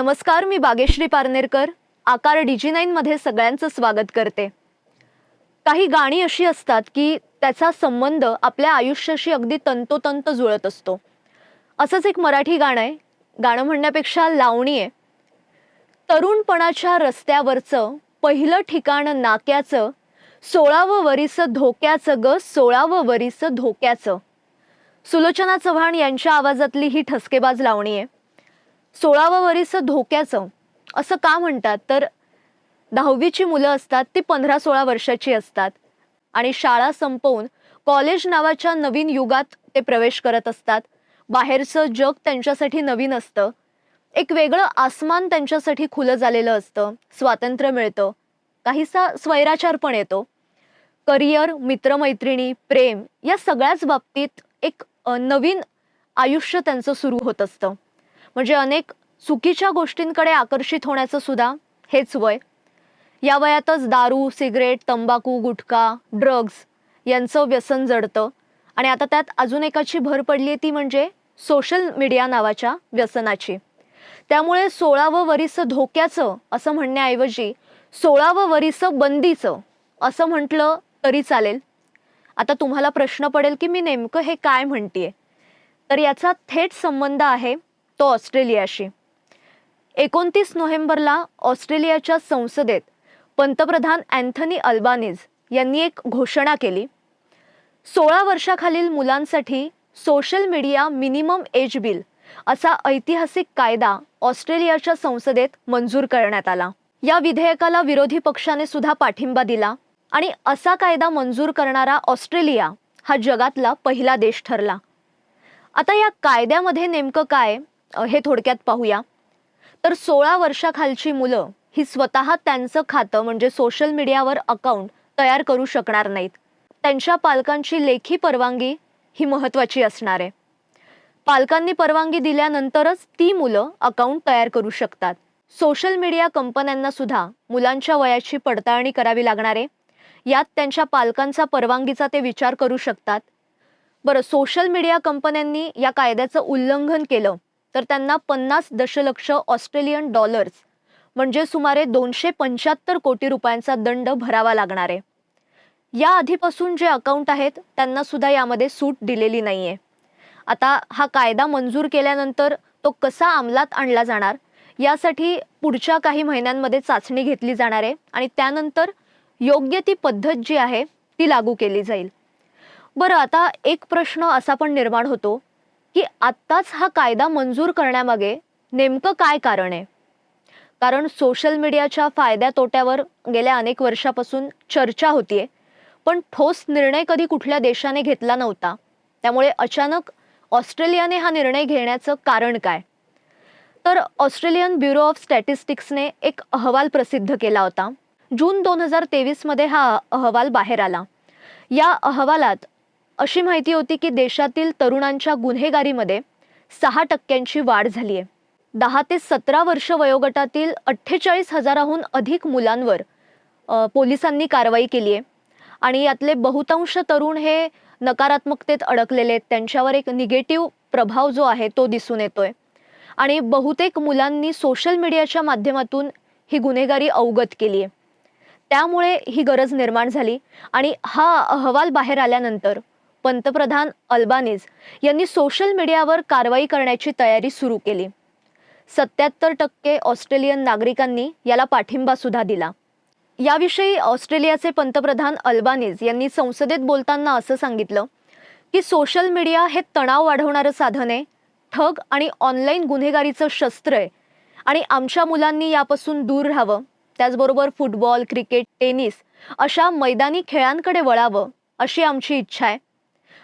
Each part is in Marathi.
नमस्कार मी बागेश्री पारनेरकर. आकार डीजी नाईनमध्ये सगळ्यांचं स्वागत करते. काही गाणी अशी असतात की त्याचा संबंध आपल्या आयुष्याशी अगदी तंतोतंत जुळत असतो. असंच एक मराठी गाणं आहे. गाणं म्हणण्यापेक्षा लावणी आहे. तरुणपणाच्या रस्त्यावरचं पहिलं ठिकाण नाक्याचं सोळावं वरीचं धोक्याचं ग सोळावं वरीचं धोक्याचं. सुलोचना चव्हाण यांच्या आवाजातली ही ठसकेबाज लावणी आहे. सोळावं वरीस धोक्याचं असं का म्हणतात? तर दहावीची मुलं असतात ती पंधरा सोळा वर्षाची असतात. आणि शाळा संपवून कॉलेज नावाच्या नवीन युगात ते प्रवेश करत असतात. बाहेरचं जग त्यांच्यासाठी नवीन असतं. एक वेगळं आसमान त्यांच्यासाठी खुलं झालेलं असतं. स्वातंत्र्य मिळतं. काहीसा स्वैराचार पण येतो. करिअर मित्रमैत्रिणी प्रेम या सगळ्याच बाबतीत एक नवीन आयुष्य त्यांचं सुरू होत असतं. म्हणजे अनेक चुकीच्या गोष्टींकडे आकर्षित होण्याचं सुद्धा हेच वय. या वयातच दारू सिगरेट तंबाखू गुटखा ड्रग्ज यांचं व्यसन जडतं. आणि आता त्यात अजून एकाची भर पडली आहे ती म्हणजे सोशल मीडिया नावाच्या व्यसनाची. त्यामुळे सोळावं वरीस धोक्याचं असं म्हणण्याऐवजी सोळावं वरीस बंदीचं असं म्हटलं तरी चालेल. आता तुम्हाला प्रश्न पडेल की मी नेमकं हे काय म्हणतीये? तर याचा थेट संबंध आहे तो ऑस्ट्रेलियाशी. एकोणतीस नोव्हेंबरला ऑस्ट्रेलियाच्या संसदेत पंतप्रधान अँथनी अल्बानीज यांनी एक घोषणा केली. सोळा वर्षाखालील मुलांसाठी social media minimum age bill असा ऐतिहासिक कायदा ऑस्ट्रेलियाच्या संसदेत मंजूर करण्यात आला. या विधेयकाला विरोधी पक्षाने सुद्धा पाठिंबा दिला आणि असा कायदा मंजूर करणारा ऑस्ट्रेलिया हा जगातला पहिला देश ठरला. आता या कायद्यामध्ये नेमकं काय? हे थोडक्यात पाहूया. तर सोळा वर्षाखालची मुलं ही स्वतः त्यांचं खातं म्हणजे सोशल मीडियावर अकाउंट तयार करू शकणार नाहीत. त्यांच्या पालकांची लेखी परवानगी ही महत्त्वाची असणार आहे. पालकांनी परवानगी दिल्यानंतरच ती मुलं अकाउंट तयार करू शकतात. सोशल मीडिया कंपन्यांना सुद्धा मुलांच्या वयाची पडताळणी करावी लागणार आहे. यात त्यांच्या पालकांचा परवानगीचा ते विचार करू शकतात. बरं सोशल मीडिया कंपन्यांनी या कायद्याचं उल्लंघन केलं. तर त्यांना पन्नास दशलक्ष ऑस्ट्रेलियन डॉलर्स म्हणजे सुमारे दोनशे पंच्याहत्तर कोटी रुपयांचा दंड भरावा लागणार आहे. या आधीपासून जे अकाउंट आहेत त्यांना सुद्धा यामध्ये सूट दिलेली नाही आहे आता हा कायदा मंजूर केल्यानंतर तो कसा अंमलात आणला जाणार यासाठी पुढच्या काही महिन्यांमध्ये चाचणी घेतली जाणार आहे आणि त्यानंतर योग्य ती पद्धत जी आहे ती लागू केली जाईल. बरं आता एक प्रश्न असा पण निर्माण होतो की आत्ताच हा कायदा मंजूर करण्यामागे नेमकं काय कारण आहे? कारण सोशल मीडियाच्या फायद्या तोट्यावर गेल्या अनेक वर्षापासून चर्चा होतीये पण ठोस निर्णय कधी कुठल्या देशाने घेतला नव्हता. त्यामुळे अचानक ऑस्ट्रेलियाने हा निर्णय घेण्याचं कारण काय? तर ऑस्ट्रेलियन ब्युरो ऑफ स्टॅटिस्टिक्सने एक अहवाल प्रसिद्ध केला होता. जून दोन हजार तेवीसमध्ये हा अहवाल बाहेर आला. या अहवालात अशी माहिती होती की देशातील तरुणांच्या गुन्हेगारीमध्ये सहा टक्क्यांची वाढ झाली आहे. दहा ते सतरा वर्ष वयोगटातील अठ्ठेचाळीस हजाराहून अधिक मुलांवर पोलिसांनी कारवाई केली आहे. आणि यातले बहुतांश तरुण हे नकारात्मकतेत अडकलेले आहेत. त्यांच्यावर एक निगेटिव्ह प्रभाव जो आहे तो दिसून येतोय. आणि बहुतेक मुलांनी सोशल मीडियाच्या माध्यमातून ही गुन्हेगारी अवगत केली आहे. त्यामुळे ही गरज निर्माण झाली. आणि हा अहवाल बाहेर आल्यानंतर पंतप्रधान अल्बानीज यांनी सोशल मीडियावर कारवाई करण्याची तयारी सुरू केली. सत्याहत्तर टक्के ऑस्ट्रेलियन नागरिकांनी याला पाठिंबा सुद्धा दिला. याविषयी ऑस्ट्रेलियाचे पंतप्रधान अल्बानीज यांनी संसदेत बोलताना असं सांगितलं की सोशल मीडिया हे तणाव वाढवणारं साधन आहे. ठग आणि ऑनलाईन गुन्हेगारीचं शस्त्र आहे आणि आमच्या मुलांनी यापासून दूर राहावं. त्याचबरोबर फुटबॉल क्रिकेट टेनिस अशा मैदानी खेळांकडे वळावं अशी आमची इच्छा आहे.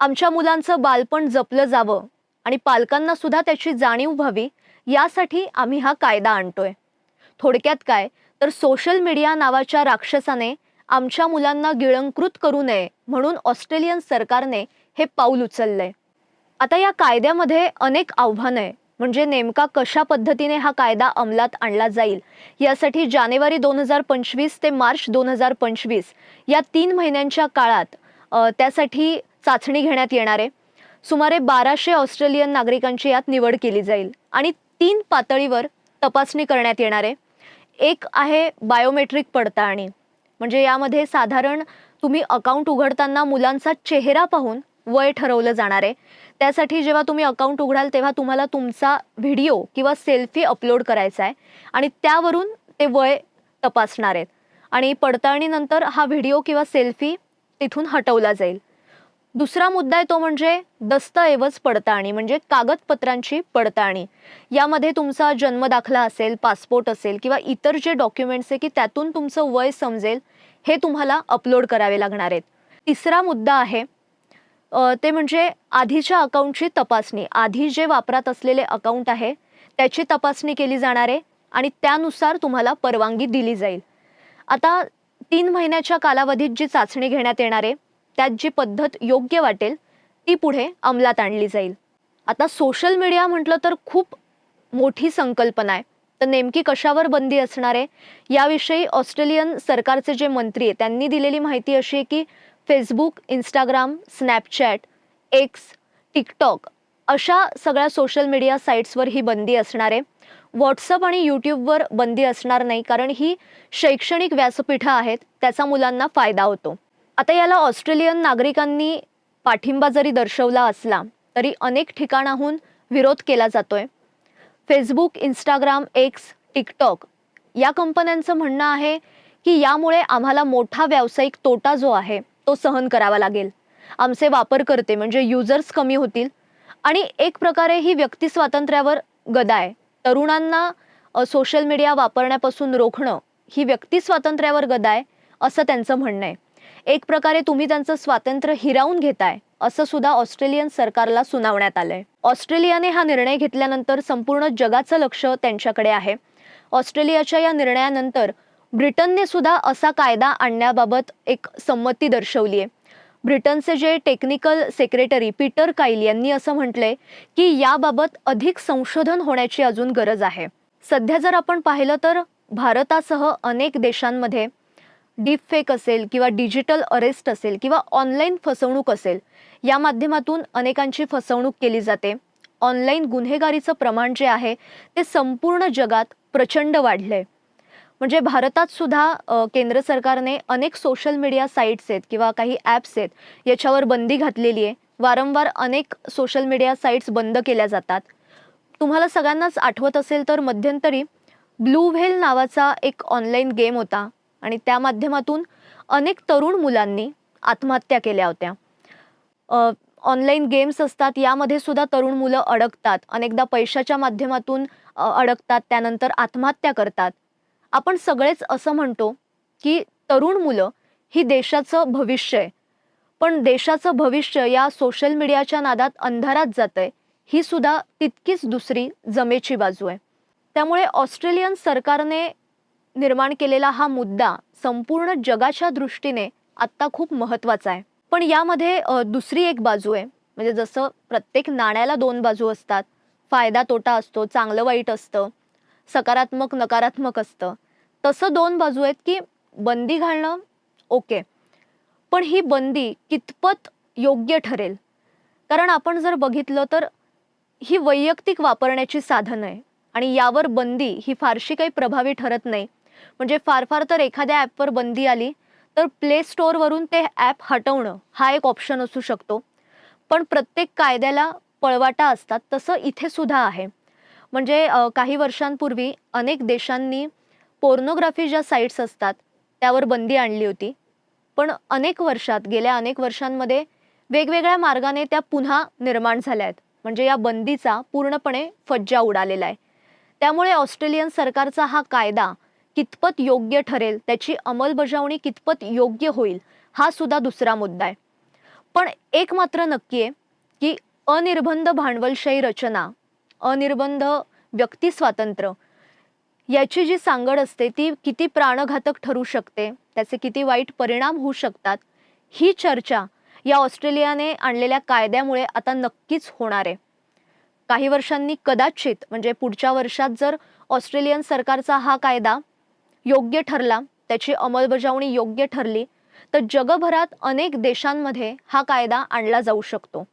आमच्या मुलांचं बालपण जपलं जावं आणि पालकांना सुद्धा त्याची जाणीव व्हावी यासाठी आम्ही हा कायदा आणतोय. थोडक्यात काय तर सोशल मीडिया नावाच्या राक्षसाने आमच्या मुलांना गिळंकृत करू नये म्हणून ऑस्ट्रेलियन सरकारने हे पाऊल उचललंय. आता या कायद्यामध्ये अनेक आव्हानं आहे म्हणजे नेमका कशा पद्धतीने हा कायदा अंमलात आणला जाईल यासाठी जानेवारी दोन हजार पंचवीस ते मार्च दोन हजार पंचवीस या तीन महिन्यांच्या काळात त्यासाठी चाचणी घेण्यात येणार आहे. सुमारे बाराशे ऑस्ट्रेलियन नागरिकांची यात निवड केली जाईल आणि तीन पातळीवर तपासणी करण्यात येणार आहे. एक आहे बायोमेट्रिक पडताळणी. म्हणजे यामध्ये साधारण तुम्ही अकाउंट उघडताना मुलांचा चेहरा पाहून वय ठरवलं जाणार आहे. त्यासाठी जेव्हा तुम्ही अकाउंट उघडाल तेव्हा तुम्हाला तुमचा व्हिडिओ किंवा सेल्फी अपलोड करायचा आहे आणि त्यावरून ते वय तपासणार आहेत. आणि पडताळणीनंतर हा व्हिडिओ किंवा सेल्फी तिथून हटवला जाईल. दुसरा मुद्दा आहे तो म्हणजे दस्तऐवज पडताळणी म्हणजे कागदपत्रांची पडताळणी. यामध्ये तुमचा जन्मदाखला असेल पासपोर्ट असेल किंवा इतर जे डॉक्युमेंट्स आहे की त्यातून तुमचं वय समजेल हे तुम्हाला अपलोड करावे लागणार आहेत. तिसरा मुद्दा आहे ते म्हणजे आधीच्या अकाउंटची तपासणी. आधी जे वापरात असलेले अकाउंट आहे त्याची तपासणी केली जाणार आहे आणि त्यानुसार तुम्हाला परवानगी दिली जाईल. आता तीन महिन्याच्या कालावधीत जी चाचणी घेण्यात येणार आहे त्यात जी पद्धत योग्य वाटेल ती पुढे अंमलात आणली जाईल. आता सोशल मीडिया म्हटलं तर खूप मोठी संकल्पना आहे. तर नेमकी कशावर बंदी असणार आहे? याविषयी ऑस्ट्रेलियन सरकारचे जे मंत्री आहे त्यांनी दिलेली माहिती अशी आहे की Facebook Instagram Snapchat X TikTok अशा सगळ्या सोशल मीडिया साईट्सवर ही बंदी असणार आहे. व्हॉट्सअप आणि यूट्यूबवर बंदी असणार नाही कारण ही शैक्षणिक व्यासपीठं आहेत त्याचा मुलांना फायदा होतो. आता याला ऑस्ट्रेलियन नागरिकांनी पाठिंबा जरी दर्शवला असला तरी अनेक ठिकाणाहून विरोध केला जातोय. फेसबुक इंस्टाग्राम एक्स टिकटॉक या कंपन्यांचं म्हणणं आहे की यामुळे आम्हाला मोठा व्यावसायिक तोटा जो आहे तो सहन करावा लागेल. आमचे वापरकर्ते म्हणजे युजर्स कमी होतील आणि एक प्रकारे ही व्यक्ती स्वातंत्र्यावर गदा आहे. तरुणांना सोशल मीडिया वापरण्यापासून रोखणं ही व्यक्ती स्वातंत्र्यावर गदा आहे असं त्यांचं म्हणणं आहे. एक प्रकारे तुम्ही त्यांचं स्वातंत्र्य हिरावून घेताय असं सुद्धा ऑस्ट्रेलियन सरकारला सुनावण्यात आलंय. ऑस्ट्रेलियाने हा निर्णय घेतल्यानंतर संपूर्ण जगाचं लक्ष त्यांच्याकडे आहे. ऑस्ट्रेलियाच्या या निर्णयानंतर ब्रिटनने सुद्धा असा कायदा आणण्याबाबत एक संमती दर्शवली आहे ब्रिटनचे जे टेक्निकल सेक्रेटरी पीटर काईल यांनी असं म्हटलंय की याबाबत अधिक संशोधन होण्याची अजून गरज आहे. सध्या जर आपण पाहिलं तर भारतासह अनेक देशांमध्ये डीप फेक असेल किंवा डिजिटल अरेस्ट असेल किंवा ऑनलाईन फसवणूक असेल या माध्यमातून अनेकांची फसवणूक केली जाते. ऑनलाईन गुन्हेगारीचं प्रमाण जे आहे ते संपूर्ण जगात प्रचंड वाढलंय. म्हणजे भारतात सुद्धा केंद्र सरकारने अनेक सोशल मीडिया साईट्स आहेत किंवा काही ॲप्स आहेत याच्यावर बंदी घातलेली आहे. वारंवार अनेक सोशल मीडिया साईट्स बंद केल्या जातात. तुम्हाला सगळ्यांनाच आठवत असेल तर मध्यंतरी ब्लू व्हेल नावाचा एक ऑनलाईन गेम होता. आणि त्या माध्यमातून अनेक तरुण मुलांनी आत्महत्या केल्या होत्या. ऑनलाईन गेम्स असतात यामध्ये सुद्धा तरुण मुलं अडकतात. अनेकदा पैशाच्या माध्यमातून अडकतात त्यानंतर आत्महत्या करतात. आपण सगळेच असं म्हणतो की तरुण मुलं ही देशाचं भविष्य आहे. पण देशाचं भविष्य या सोशल मीडियाच्या नादात अंधारात जातंय ही सुद्धा तितकीच दुसरी जमेची बाजू आहे. त्यामुळे ऑस्ट्रेलियन सरकारने निर्माण केलेला हा मुद्दा संपूर्ण जगाच्या दृष्टीने आत्ता खूप महत्त्वाचा आहे. पण यामध्ये दुसरी एक बाजू आहे. म्हणजे जसं प्रत्येक नाण्याला दोन बाजू असतात. फायदा तोटा असतो चांगलं वाईट असतं सकारात्मक नकारात्मक असतं. तसं दोन बाजू आहेत की बंदी घालणं ओके. पण ही बंदी कितपत योग्य ठरेल? कारण आपण जर बघितलं तर ही वैयक्तिक वापरण्याची साधनं आहे. आणि यावर बंदी ही फारशी काही प्रभावी ठरत नाही. म्हणजे फार फार तर एखाद्या ॲपवर बंदी आली तर प्ले स्टोअरवरून ते ॲप हटवणं हा एक ऑप्शन असू शकतो. पण प्रत्येक कायद्याला पळवाटा असतात तसं इथे सुद्धा आहे. म्हणजे काही वर्षांपूर्वी अनेक देशांनी पोर्नोग्राफी ज्या साईट्स असतात त्यावर बंदी आणली होती. पण अनेक वर्षात गेल्या अनेक वर्षांमध्ये वेगवेगळ्या मार्गाने त्या पुन्हा निर्माण झाल्या आहेत. म्हणजे या बंदीचा पूर्णपणे फज्जा उडालेला आहे. त्यामुळे ऑस्ट्रेलियन सरकारचा हा कायदा कितपत योग्य ठरेल त्याची अंमलबजावणी कितपत योग्य होईल हा सुद्धा दुसरा मुद्दा आहे. पण एक मात्र नक्की आहे की अनिर्बंध भांडवलशाही रचना अनिर्बंध व्यक्ती स्वातंत्र्य याची जी सांगड असते ती किती प्राणघातक ठरू शकते त्याचे किती वाईट परिणाम होऊ शकतात ही चर्चा या ऑस्ट्रेलियाने आणलेल्या कायद्यामुळे आता नक्कीच होणार आहे. काही वर्षांनी कदाचित म्हणजे पुढच्या वर्षात जर ऑस्ट्रेलियन सरकारचा हा कायदा योग्य ठरला त्याची अंमलबजावणी योग्य ठरली तर जगभरात अनेक देशांमध्ये हा कायदा आणला जाऊ शकतो.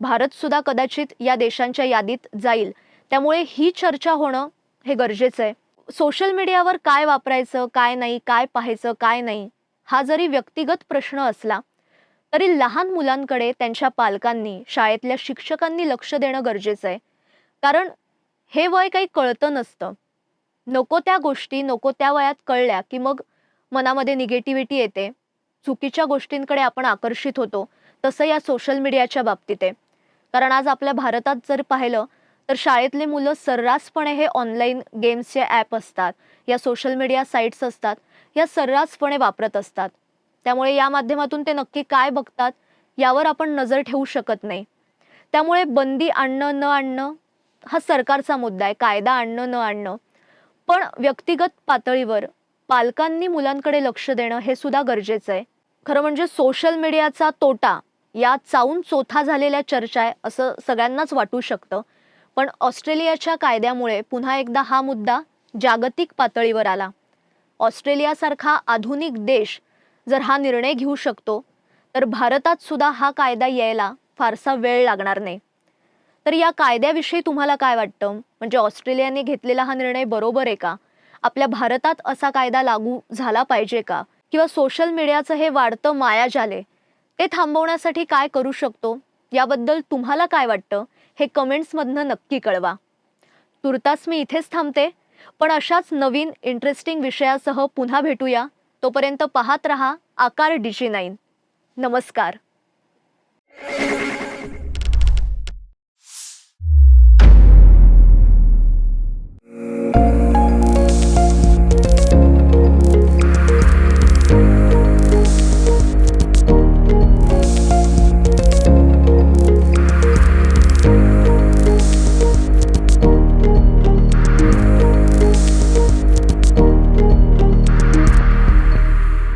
भारतसुद्धा कदाचित या देशांच्या यादीत जाईल. त्यामुळे ही चर्चा होणं हे गरजेचं आहे. सोशल मीडियावर काय वापरायचं काय नाही काय पाहायचं काय नाही हा जरी व्यक्तिगत प्रश्न असला तरी लहान मुलांकडे त्यांच्या पालकांनी शाळेतल्या शिक्षकांनी लक्ष देणं गरजेचं आहे. कारण हे वय काही कळतं नसतं. नको त्या गोष्टी नको त्या वयात कळल्या की मग मनामध्ये निगेटिव्हिटी येते. चुकीच्या गोष्टींकडे आपण आकर्षित होतो तसं या सोशल मीडियाच्या बाबतीत. आहे कारण आज आपल्या भारतात जर पाहिलं तर शाळेतले मुलं सर्रासपणे हे ऑनलाईन गेम्सचे ॲप असतात या सोशल मीडिया साईट्स असतात या सर्रासपणे वापरत असतात. त्यामुळे या माध्यमातून ते नक्की काय बघतात यावर आपण नजर ठेवू शकत नाही. त्यामुळे बंदी आणणं न आणणं हा सरकारचा मुद्दा आहे कायदा आणणं न आणणं. पण व्यक्तिगत पातळीवर पालकांनी मुलांकडे लक्ष देणं हे सुद्धा गरजेचं आहे. खरं म्हणजे सोशल मीडियाचा तोटा या चावून चोथा झालेल्या चर्चा आहे असं सगळ्यांनाच वाटू शकतं. पण ऑस्ट्रेलियाच्या कायद्यामुळे पुन्हा एकदा हा मुद्दा जागतिक पातळीवर आला. ऑस्ट्रेलियासारखा आधुनिक देश जर हा निर्णय घेऊ शकतो तर भारतात सुद्धा हा कायदा यायला फारसा वेळ लागणार नाही. तर या कायद्याविषयी तुम्हाला काय वाटतं? म्हणजे ऑस्ट्रेलियाने घेतलेला हा निर्णय बरोबर आहे का? आपल्या भारतात असा कायदा लागू झाला पाहिजे का? किंवा सोशल मीडियाचं हे वाढतं माया झाले ते थांबवण्यासाठी काय करू शकतो? याबद्दल तुम्हाला काय वाटतं? हे कमेंट्समधनं नक्की कळवा. तुर्तास मी इथेच थांबते पण अशाच नवीन इंटरेस्टिंग विषयासह पुन्हा भेटूया. तोपर्यंत पाहत रहा आकार डिजी नाईन नमस्कार.